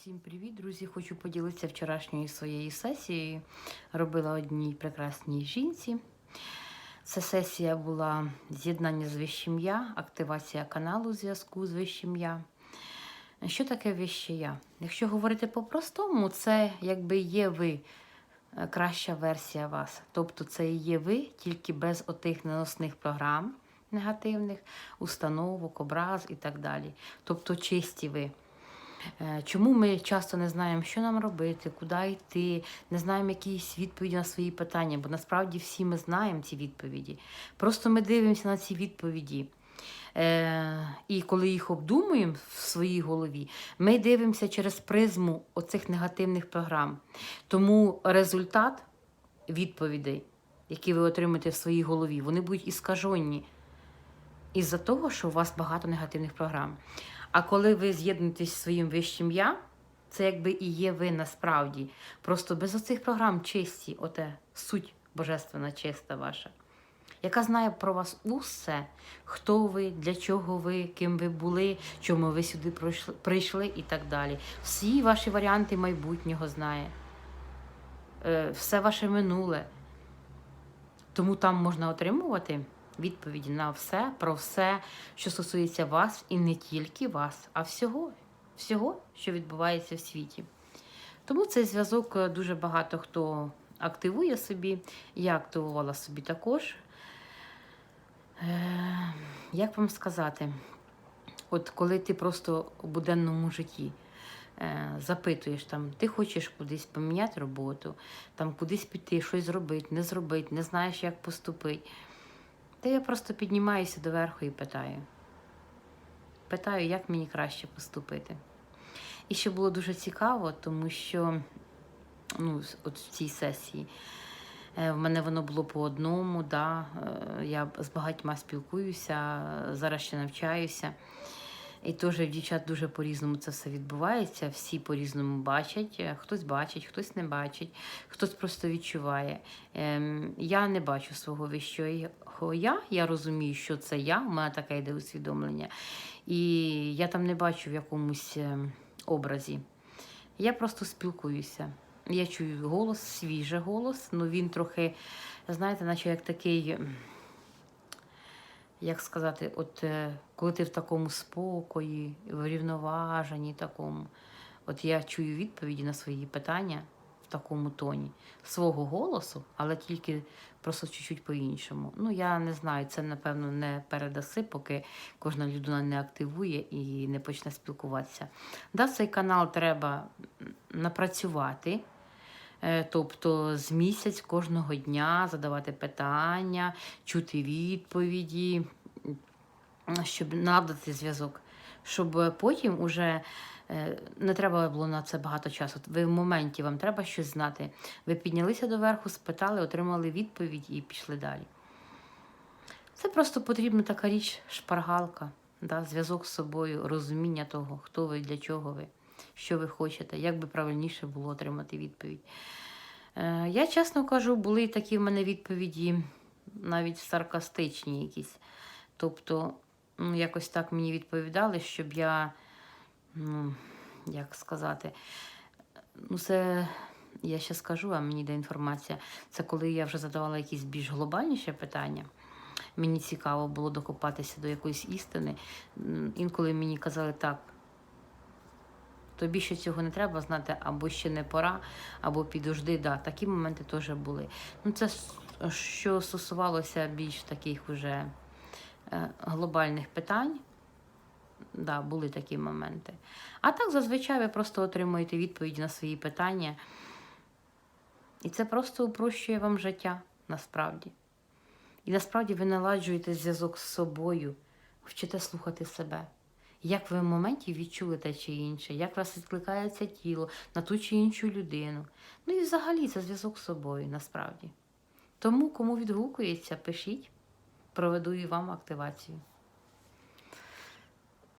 Усім привіт, друзі! Хочу поділитися вчорашньою своєю сесією. Робила одній прекрасній жінці. Це сесія була з'єднання з вищим я, активація каналу зв'язку з вищим я. Що таке вище я? Якщо говорити по-простому, це якби є ви, е, краща версія вас. Тобто це і є ви, тільки без отих наносних програм негативних, установок, образ і так далі. Тобто чисті ви. Е, Чому ми часто не знаємо, що нам робити, куди йти, не знаємо якісь відповіді на свої питання, бо насправді всі ми знаємо ці відповіді. Просто ми дивимося на ці відповіді. Е, і коли їх обдумуємо в своїй голові, ми дивимося через призму оцих негативних програм. Тому результат відповідей, які ви отримаєте в своїй голові, вони будуть іскажені із-за того, що у вас багато негативних програм. А коли ви з'єднуєтесь зі своїм вищим я, це якби і є ви насправді. Просто без оцих програм чисті, оте суть божественна, чиста ваша, яка знає про вас усе, хто ви, для чого ви, ким ви були, чому ви сюди прийшли і так далі. Всі ваші варіанти майбутнього знає, Е, все ваше минуле. Тому там можна отримувати відповіді на все, про все, що стосується вас, і не тільки вас, а всього, всього, що відбувається в світі. Тому цей зв'язок е, дуже багато хто активує собі. Я активувала собі також. Е, як вам сказати, от коли ти просто у буденному житті е, запитуєш, там, ти хочеш кудись поміняти роботу, там, кудись піти, щось зробити, не зробити, не знаєш, як поступити. Та я просто піднімаюся доверху і питаю. Питаю, як мені краще поступити. І ще було дуже цікаво, тому що ну, от в цій сесії е, в мене воно було по одному, да, е, я з багатьма спілкуюся, зараз ще навчаюся. І теж в дівчат дуже по-різному це все відбувається. Всі по-різному бачать. Е, Хтось бачить, хтось не бачить, хтось просто відчуває. Ем, я не бачу свого вищого я. Я розумію, що це я. У мене таке йде усвідомлення. І я там не бачу в якомусь ем, образі. Я просто спілкуюся. Я чую голос, свіжий голос, ну він трохи, знаєте, наче як такий. Як сказати, от е, коли ти в такому спокої, врівноваженні такому, от я чую відповіді на свої питання в такому тоні свого голосу, але тільки просто чуть-чуть по-іншому. Ну, я не знаю, це напевно не передаси, поки кожна людина не активує і не почне спілкуватися. Да, цей канал треба напрацювати. Е, Тобто з місяць кожного дня задавати питання, чути відповіді, щоб надати зв'язок, щоб потім уже е, не треба було на це багато часу. Ви в моменті вам треба щось знати. Ви піднялися доверху, спитали, отримали відповідь і пішли далі. Це просто потрібна така річ, шпаргалка, да? зв'язок з собою, розуміння того, хто ви, для чого ви, що ви хочете, як би правильніше було отримати відповідь. Е, я чесно кажу, були такі в мене відповіді, навіть саркастичні якісь. Тобто, ну, якось так мені відповідали, щоб я, ну, як сказати, ну, це я ще скажу, а мені йде інформація. Це коли я вже задавала якісь більш глобальніші питання. Мені цікаво було докопатися до якоїсь істини. Інколи мені казали так. Тобі ще цього не треба знати, або ще не пора, або підожди. Да, такі моменти теж були. Ну, це що стосувалося більш таких уже е, глобальних питань. Да, були такі моменти. А так зазвичай ви просто отримуєте відповіді на свої питання. І це просто упрощує вам життя насправді. І насправді ви наладжуєте зв'язок з собою, вчите слухати себе. Як ви в моменті відчули те чи інше, як вас відкликається тіло на ту чи іншу людину. Ну і взагалі це зв'язок з собою насправді. Тому, кому відгукується, пишіть, проведу і вам активацію.